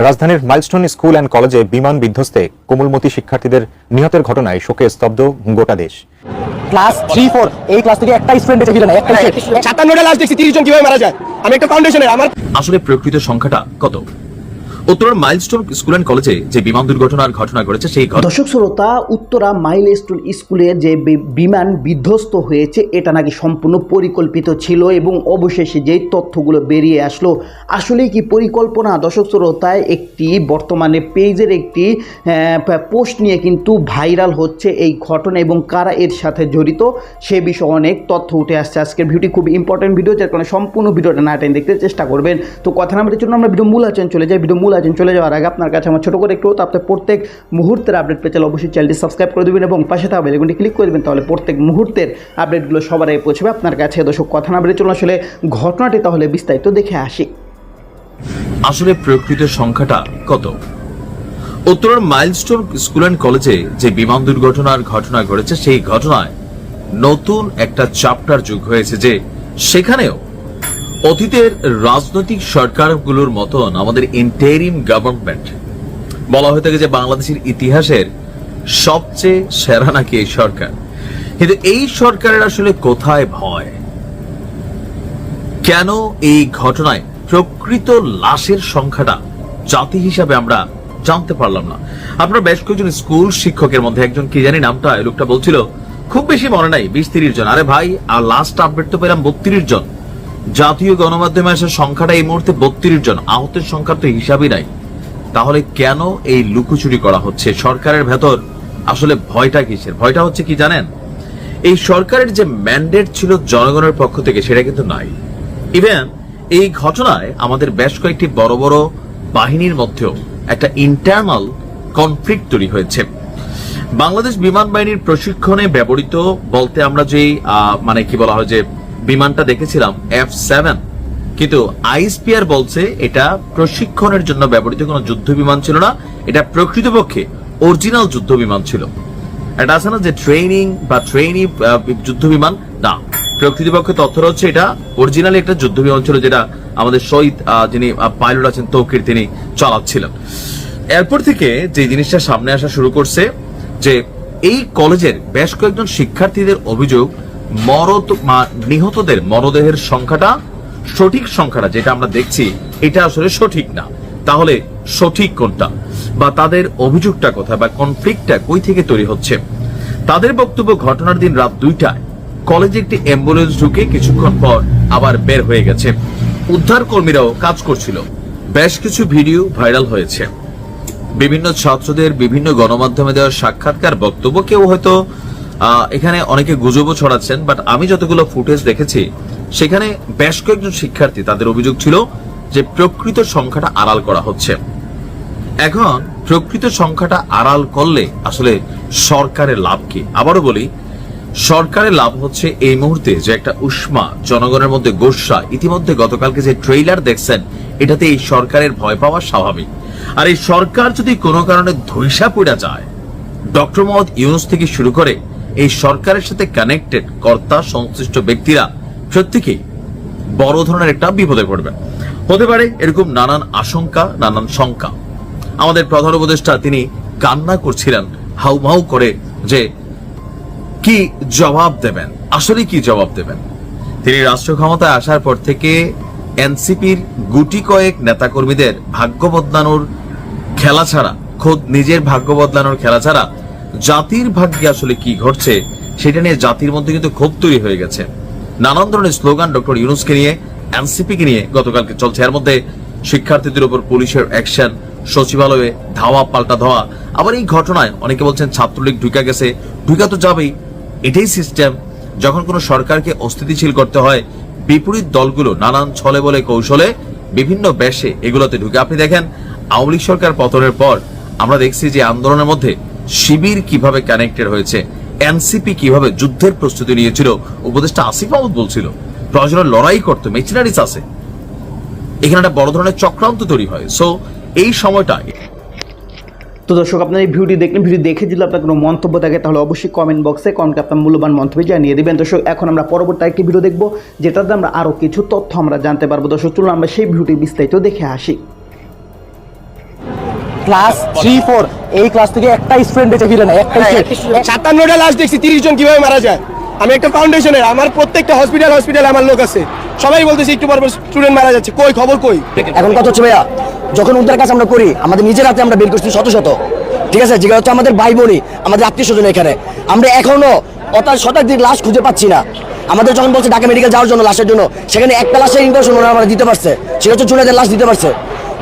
রাজধানীর milestone school and কলেজে বিমান বিধ্বস্তে কোমলমতি শিক্ষার্থীদের নিহতের ঘটনায় শোকে স্তব্ধ গোটা দেশ। ক্লাস থ্রি ফোর এই ক্লাস থেকে একটা স্টুডেন্ট বেঁচে ফিরে না একটা সাতান্নটা লাশ দেখছি তিরিশ জন কীভাবে মারা যায়? আমি একটা ফাউন্ডেশনের আমার আসলে প্রকৃত সংখ্যাটা কত? উত্তরের মাইলস্টোন স্কুল অ্যান্ড কলেজে যে বিমান দুর্ঘটনার ঘটনা ঘটেছে, সেই দর্শক শ্রোতা, উত্তরা মাইল স্টোন স্কুলে যে বিমান বিধ্বস্ত হয়েছে, এটা নাকি সম্পূর্ণ পরিকল্পিত ছিল এবং অবশেষে যেই তথ্যগুলো বেরিয়ে আসলো, আসলেই কি পরিকল্পনা? দর্শক শ্রোতায়, একটি বর্তমানে পেজের একটি পোস্ট নিয়ে কিন্তু ভাইরাল হচ্ছে এই ঘটনা এবং কারা এর সাথে জড়িত, সে বিষয়ে অনেক তথ্য উঠে আসছে আজকের ভিডিওটি। খুব ইম্পর্টেন্ট ভিডিও যার কারণে সম্পূর্ণ ভিডিওটা না টাইম দেখতে চেষ্টা করবেন। তো কথা না বলার জন্য আমরা ভিডিও মূল আচরণ চলে যাই। ভিডিও মূল আচরণ চলে যাওয়ার আগে আপনার কাছে আমার ছোটো করে একটু আপনার প্রত্যেক মুহূর্তের আপডেট পেয়ে চলে অবশ্যই চ্যানেলটি সাবস্ক্রাইব করে দেবেন এবং পাশে থাকা বেলগুনটি ক্লিক করে দেবেন, তাহলে প্রত্যেক মুহূর্তের আপডেটগুলো সবার আগে পৌঁছবে। আপনার কাছে দর্শক, কথা না বলে চলুন আসলে ঘটনাটি তাহলে বিস্তারিত দেখে আসি। আসলে প্রকৃত সংখ্যাটা কত? উত্তরের মাইলস্টোন স্কুল অ্যান্ড কলেজে যে বিমান দুর্ঘটনার ঘটনা ঘটেছে, সেই ঘটনায় নতুন একটা চাপ্টার যুগ হয়েছে যে সেখানেও অতীতের রাজনৈতিক সরকারগুলোর মতন আমাদের ইন্টেরিম গভর্নমেন্ট বলা হয়ে থাকে যে বাংলাদেশের ইতিহাসের সবচেয়ে সেরা নাকি এই সরকার? কিন্তু এই সরকারের আসলে কোথায় ভয়? কেন এই ঘটনায় প্রকৃত লাশের সংখ্যাটা জাতি হিসাবে আমরা জানতে পারলাম না? আপনার বেশ কয়েকজন স্কুল শিক্ষকের মধ্যে একজন কি জানি নামটা লোকটা বলছিল, খুব বেশি মনে নাই, বিশ তিরিশ জন। আরে ভাই, আর লাস্ট আপডেট তো পেলাম বত্রিশ জন। জাতীয় গণমাধ্যমে আসা সংখ্যাটা এই মুহূর্তে বত্রিশ জন। আহতের সংখ্যা তো হিসাবই নাই। তাহলে কেন এই লুকোচুরি করা হচ্ছে? সরকারের ভেতর আসলে ভয়টা কিসের? ভয়টা হচ্ছে কি জানেন? এই সরকারের যে ম্যান্ডেট ছিল জনগণের পক্ষ থেকে সেটা কিন্তু নাই। ইভেন এই ঘটনায় আমাদের বেশ কয়েকটি বড় বড় বাহিনীর মধ্যেও একটা ইন্টারনাল কনফ্লিক্ট তৈরি হয়েছে। বাংলাদেশ বিমান বাহিনীর প্রশিক্ষণে ব্যবহৃত বলতে আমরা আহ, মানে কি বলা হয় যে বিমানটা দেখেছিলাম এফ সেভেন কিন্তু আইএসপিআর বলছে এটা প্রশিক্ষণের জন্য ব্যবহৃত কোনো যুদ্ধ বিমান ছিল না, এটা প্রকৃতপক্ষে অরিজিনাল যুদ্ধ বিমান ছিল। এটা আছে না যে ট্রেনিং বা ট্রেনি যুদ্ধ বিমান? না। প্রকৃতপক্ষে তথ্যটা হচ্ছে এটা অরিজিনালি একটা যুদ্ধ বিমান ছিল যেটা আমাদের শহীদ যিনি পাইলট আছেন তৌকির, তিনি চালাচ্ছিলেন। এরপর থেকে যে জিনিসটা সামনে আসা শুরু করছে যে এই কলেজের বেশ কয়েকজন শিক্ষার্থীদের অভিযোগ মরদ নিহতদের মরদেহের সংখ্যাটা সঠিক সংখ্যাটা যেটা আমরা দেখছি, এটা আসলে সঠিক না। তাহলে সঠিক কোনটা? বা তাদের অভিযোগটা কোথায়? বা কনফ্লিক্টটা কই থেকে তৈরি হচ্ছে? তাদের বক্তব্য ঘটনার দিন রাত দুইটায়। কলেজে একটি অ্যাম্বুলেন্স ঢুকে কিছুক্ষণ পর আবার বের হয়ে গেছে। উদ্ধার কর্মীরাও কাজ করছিল। বেশ কিছু ভিডিও ভাইরাল হয়েছে। বিভিন্ন ছাত্রদের বিভিন্ন গণমাধ্যমে দেওয়া সাক্ষাৎকার বক্তব্য কেউ হয়তো এখানে অনেকে গুজবও ছড়াচ্ছেন বাট আমি যতগুলো ফুটেজ দেখেছি, সেখানে বেশ কয়েকজন শিক্ষার্থী তাদের অভিযোগ ছিল যে প্রকৃত সংখ্যাটা আড়াল করা হচ্ছে। এখন প্রকৃত সংখ্যাটা আড়াল করলে আসলে সরকারের লাভ কি? আবারও বলি, সরকারের লাভ হচ্ছে এই মুহূর্তে যে একটা উষ্মা, জনগণের মধ্যে গোসা, ইতিমধ্যে গতকালকে যে ট্রেইলার দেখছেন, এটাতে এই সরকারের ভয় পাওয়া স্বাভাবিক। আর এই সরকার যদি কোনো কারণে ধৈসা পড়া যায়, ডক্টর মোহাম্মদ ইউনুস থেকে শুরু করে এই সরকারের সাথে কানেক্টেড কর্তা, সংশ্লিষ্ট ব্যক্তিরা প্রত্যেকেই বড় ধরনের একটা বিপদে পড়বে। হতে পারে এরকম নানান আশঙ্কা, নানান শঙ্কা। আমাদের প্রধান উপদেষ্টা তিনি কান্না করছিলেন, হাউমাউ করে যে কি জবাব দেবেন? আসলে কি জবাব দেবেন? তিনি রাষ্ট্র ক্ষমতায় আসার পর থেকে এনসিপির গুটি কয়েক নেতাকর্মীদের ভাগ্য বদলানোর খেলা ছাড়া, খোদ নিজের ভাগ্য বদলানোর খেলা ছাড়া জাতির ভাগ্যে আসলে কি ঘটছে, সেটা নিয়ে জাতির মধ্যে কিন্তু ক্ষোভ তৈরি হয়ে গেছে। নানান ধরনের স্লোগান ডক্টর ইউনুসকে নিয়ে এনসিপি কে নিয়ে গতকালকে চলছে। এর মধ্যে শিক্ষার্থীদের উপর পুলিশের অ্যাকশন, সচিবালয়ে ধাওয়া, পাল্টা ধাওয়া। আবার এই ঘটনায় অনেকে বলছেন ছাত্রলীগ ঢুকা গেছে। ঢুকা তো যাবেই। এটাই সিস্টেম যখন কোনো সরকারকে অস্থিতিশীল করতে হয়, বিপরীত দলগুলো নানান ছলে বলে কৌশলে বিভিন্ন বেশে এগুলোতে ঢুকে। আপনি দেখেন, আওয়ামী লীগ সরকার পতনের পর আমরা দেখছি যে আন্দোলনের মধ্যে শিবির কীভাবে কানেক্টেড হয়েছে এনসিপি কীভাবে যুদ্ধের প্রস্তুতি নিয়েছিল, উপদেষ্টা আসিফ মাহমুদ বলছিল, প্রয়োজনে লড়াই করতো মেচিনারিস আছে। এখানে একটা বড় ধরনের চক্রান্ত তৈরি হয়। সো এই সময়টা তো দর্শক, আপনার এই ভিডিওটি দেখলেন। ভিডিও দেখে যদি আপনার কোনো মন্তব্য থাকে, তাহলে অবশ্যই কমেন্ট বক্সে কমেন্টে আপনার মূল্যবান মন্তব্য জানিয়ে দেবেন। দর্শক, এখন আমরা পরবর্তী একটি ভিডিও দেখব, যেটাতে আমরা আরও কিছু তথ্য আমরা জানতে পারব। দর্শক, চলুন আমরা সেই ভিডিওটি বিস্তারিত দেখে আসি। ক্লাস থ্রি ফোর এই ক্লাস থেকে একটা স্টুডেন্ট বেঁচে ফিরে নেয় একটা সাতান্নটা লাশ দেখছি তিরিশ জন কীভাবে মারা যায়? আমি একটা ফাউন্ডেশনের আমার প্রত্যেকটা হসপিটাল হসপিটাল আমার লোক আছে। সবাই বলতেছে একটু পর স্টুডেন্ট মারা যাচ্ছে। কই খবর কই? এখন কথা হচ্ছে ভাইয়া যখন উদ্ধার কাজ আমরা করি আমাদের নিজের হাতে আমরা বের করছি শত শত। ঠিক আছে? যেগুলো হচ্ছে আমাদের ভাই বোনই আমাদের আত্মীয় স্বজন এখানে। আমরা এখনও অতার শতাধিক লাশ খুঁজে পাচ্ছি না। আমাদের যখন বলছে ঢাকা মেডিকেল যাওয়ার জন্য লাশের জন্য সেখানে একটা লাশের ইনফরমেশন ওনারা আমরা দিতে পারছে। সেটা হচ্ছে জুনেদের লাশ দিতে পারছে।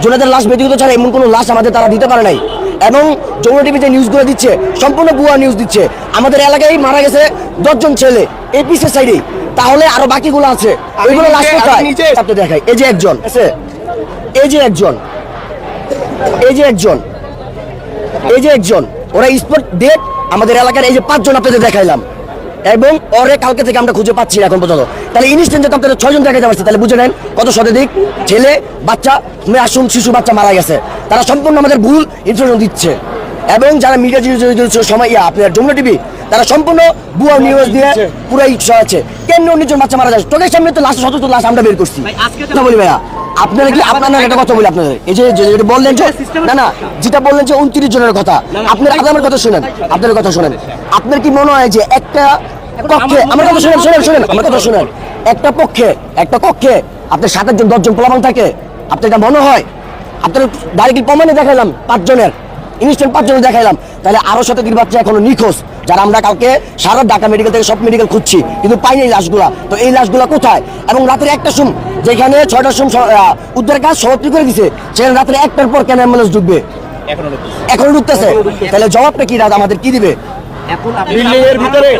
জুনেদের লাশ ব্যক্তিগত ছাড়া এমন কোনো লাশ আমাদের তারা দিতে পারে নাই। এবং যমুনা টিভি যে নিউজগুলো দিচ্ছে সম্পূর্ণ ভুয়া নিউজ দিচ্ছে। আমাদের এলাকায় মারা গেছে দশজন ছেলে এই পিসের সাইডে তাহলে আরও বাকিগুলো আছে। ওইগুলো লাশ কোথায়? আপনি দেখাই। এই যে একজন। এই যে একজন। এই যে একজন। এই যে একজন। ওরা স্পট ডেট আমাদের এলাকার এই যে পাঁচজন আপনাদের দেখাইলাম। এবং ওরে কালকে থেকে আমরা খুঁজে পাচ্ছি না এখন পর্যন্ত। তাহলে ইনস্ট্যান্ট যে আপনাদের ছয়জন দেখাইতে পারছি তাহলে বুঝে নেন কত শতাধিক ছেলে বাচ্চা আসুন শিশু বাচ্চা মারা গেছে। তারা সম্পূর্ণ আমাদের ভুল ইনফরমেশন দিচ্ছে। এবং যারা মিডিয়া সময় ইয়া আপনার যমুনা টিভি তারা সম্পূর্ণ ভুয়া নিউজ দিয়ে পুরাই আছে কেন উনিশজন বাচ্চা মারা যাচ্ছে চোখের সামনে তো লাশ শত শত লাশ আমরা বের করছি। কথা বলি ভাইয়া। আপনারা কি আপনারা একটা কথা বলি আপনাদের। এই যে যেটা বললেন যে না না যেটা বললেন যে উনত্রিশ জনের কথা। আপনার আমার কথা শুনেন। আপনার কথা শুনেন। আপনার কি মনে হয় যে একটা কক্ষে আমার কথা শুনেন শুনেন শুনেন আমার কথা শুনেন। একটা পক্ষে একটা কক্ষে আপনার সাত আটজন দশজন থাকে। আপনার এটা মনে হয়? আপনার প্রমাণে দেখাইলাম পাঁচজনের। ইনস্ট্যান্ট পাঁচজনের দেখাইলাম। তাহলে আরও শতাধিক বাচ্চা এখনও নিখোঁজ যারা আমরা কালকে সারা ঢাকা মেডিকেল থেকে সব মেডিকেল খুঁজছি কিন্তু পাইনি এই লাশগুলা। তো এই লাশগুলা কোথায়? এবং রাতের একটা সুম যেখানে ছয়টার সুম উদ্ধার কাজ সমাপ্তি করে দিছে সেখানে রাত্রে একটার পর কেন অ্যাম্বুলেন্স ঢুকবে? এখনও ঢুকতেছে। তাহলে জবাবটা কি রাত আমাদের কি দিবে? বিল্ডিং এর ভিতরে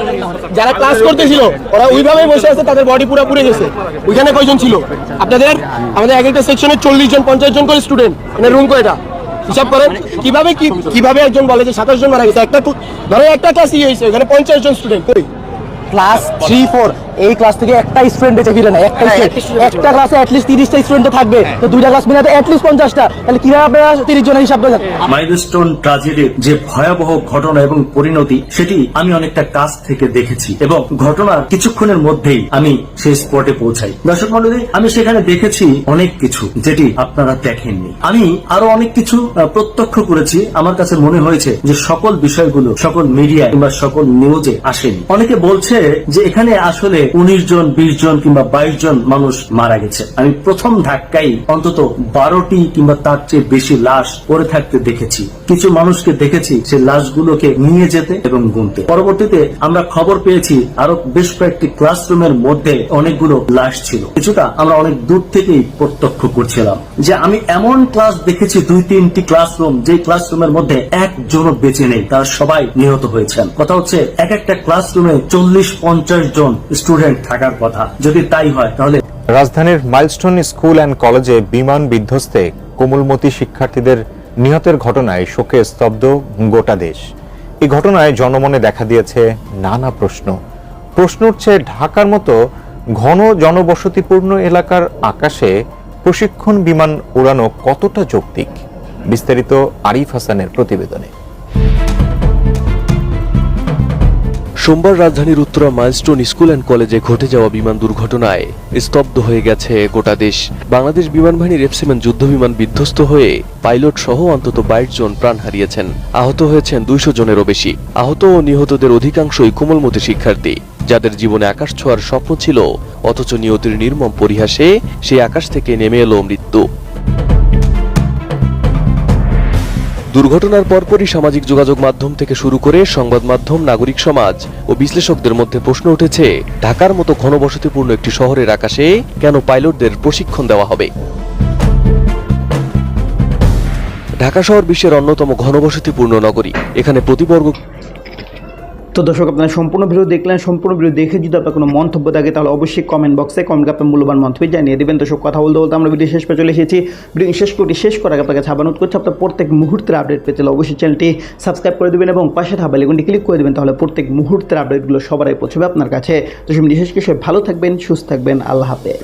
যারা ক্লাস করতেছিল ওরা ওইভাবেই বসে আছে তাদের বডি পুরো পুড়ে গেছে। ওইখানে কয়জন ছিল? আপনাদের আমাদের এক একটা সেকশনে চল্লিশ জন পঞ্চাশ জন করে স্টুডেন্ট মানে রুম কয়টা হিসাব করেন কীভাবে কি কীভাবে একজন বলে যে সাতাশ জন মারা গেছে? একটা ধরো একটা ক্লাস ইয়ে হয়েছে ওখানে পঞ্চাশ জন স্টুডেন্ট কই? ক্লাস থ্রি ফোর এই ক্লাস থেকে একটা স্টুডেন্ট বেঁচে ফিরে না একটা একটা ক্লাসে অ্যাটলিস্ট তিরিশটা স্টুডেন্ট থাকবে। তো দুইটা ক্লাস মিলে অ্যাটলিস্ট পঞ্চাশটা। তাহলে কীভাবে আপনারা তিরিশ জনের হিসাব দেবেন মাইলস্টোন ট্রাজেডির যে ভয়াবহ ঘটনা এবং পরিণতি সেটি আমি অনেকটা কাছ থেকে দেখেছি এবং ঘটনার কিছুক্ষণের মধ্যেই আমি সেই স্পটে পৌঁছাই। দর্শক মন্ডলী আমি সেখানে দেখেছি অনেক কিছু যেটি আপনারা দেখেননি। আমি আরও অনেক কিছু আহ, প্রত্যক্ষ করেছি। আমার কাছে মনে হয়েছে যে সকল বিষয়গুলো সকল মিডিয়া কিংবা সকল নিউজে আসেনি। অনেকে বলছে যে এখানে আসলে উনিশ জন, বিশ জন কিংবা বাইশ জন মানুষ মারা গেছে। আমি প্রথম ধাক্কাই অন্তত বারোটি কিংবা তার চেয়ে বেশি লাশ পড়ে থাকতে দেখেছি। কিছু মানুষকে দেখেছি সে লাশগুলোকে নিয়ে যেতে এবং গুনতে। পরবর্তীতে আমরা খবর পেয়েছি, আরও বেশ কয়েকটি ক্লাসরুমের মধ্যে অনেকগুলো লাশ ছিল। কিছুটা আমরা অনেক দূর থেকেই প্রত্যক্ষ করছিলাম যে আমি এমন ক্লাস দেখেছি, দুই, তিনটি ক্লাসরুম যে ক্লাসরুমের মধ্যে একজনও বেঁচে নেই, তারা সবাই নিহত হয়েছেন। কথা হচ্ছে, এক একটা ক্লাসরুমে চল্লিশ, পঞ্চাশ জন স্টুডেন্ট থাকার কথা। যদি তাই হয়, তাহলে রাজধানীর মাইলস্টোন স্কুল অ্যান্ড কলেজে বিমান বিধ্বস্তে কোমলমতি শিক্ষার্থীদের নিহতের ঘটনায় শোকে স্তব্ধ গোটা দেশ। এই ঘটনায় জনমনে দেখা দিয়েছে নানা প্রশ্ন। প্রশ্ন উঠছে, ঢাকার মতো ঘন জনবসতিপূর্ণ এলাকার আকাশে প্রশিক্ষণ বিমান উড়ানো কতটা যৌক্তিক? বিস্তারিত আরিফ হাসানের প্রতিবেদনে। সোমবার রাজধানীর উত্তরা মাইলস্টোন স্কুল অ্যান্ড কলেজে ঘটে যাওয়া বিমান দুর্ঘটনায় স্তব্ধ হয়ে গেছে গোটা দেশ। বাংলাদেশ বিমান বাহিনীর এফসিম্যান যুদ্ধ বিমান বিধ্বস্ত হয়ে পাইলট সহ অন্তত বাইশ জন প্রাণ হারিয়েছেন। আহত হয়েছেন দুইশো জনেরও বেশি। আহত ও নিহতদের অধিকাংশই কোমলমতি শিক্ষার্থী, যাদের জীবনে আকাশ ছোঁয়ার স্বপ্ন ছিল, অথচ নিয়তির নির্মম পরিহাসে সেই আকাশ থেকে নেমে এলো মৃত্যু। দুর্ঘটনার পরপরই সামাজিক যোগাযোগ মাধ্যম থেকে শুরু করে সংবাদ মাধ্যম, নাগরিক সমাজ ও বিশ্লেষকদের মধ্যে প্রশ্ন উঠেছে, ঢাকার মতো ঘনবসতিপূর্ণ একটি শহরের আকাশে কেন পাইলটদের প্রশিক্ষণ দেওয়া হবে? ঢাকা শহর বিশ্বের অন্যতম ঘনবসতিপূর্ণ নগরী। এখানে প্রতিবর্গ তো দর্শক, আপনারা সম্পূর্ণ ভিডিও দেখলেন, সম্পূর্ণ ভিডিও দেখে যদি আপনার কোনো মন্তব্য থাকে, তাহলে অবশ্যই কমেন্ট বক্সে কমেন্ট আপনার মূল্যবান মন্তব্য জানিয়ে দেবেন। দর্শক, কথা বলতে বলতে আমরা ভিডিও শেষ পে চলে এসেছি। ভিডিও শেষ করে শেষ আগে আপনাকে ছাপানোট করছে, আপনার প্রত্যেক মুহূর্তের আপডেট পেতে অবশ্যই চ্যানেলটি সাবস্ক্রাইব করে দেবেন এবং পাশে থাকা বেলেগুনটি ক্লিক করে দেবেন, তাহলে প্রত্যেক মুহূর্তের আপডেটগুলো সবারই পৌঁছবে আপনার কাছে। তো সেই বিশেষ কিছু ভালো থাকবেন, সুস্থ থাকবেন, আল্লাহ হাফেজ।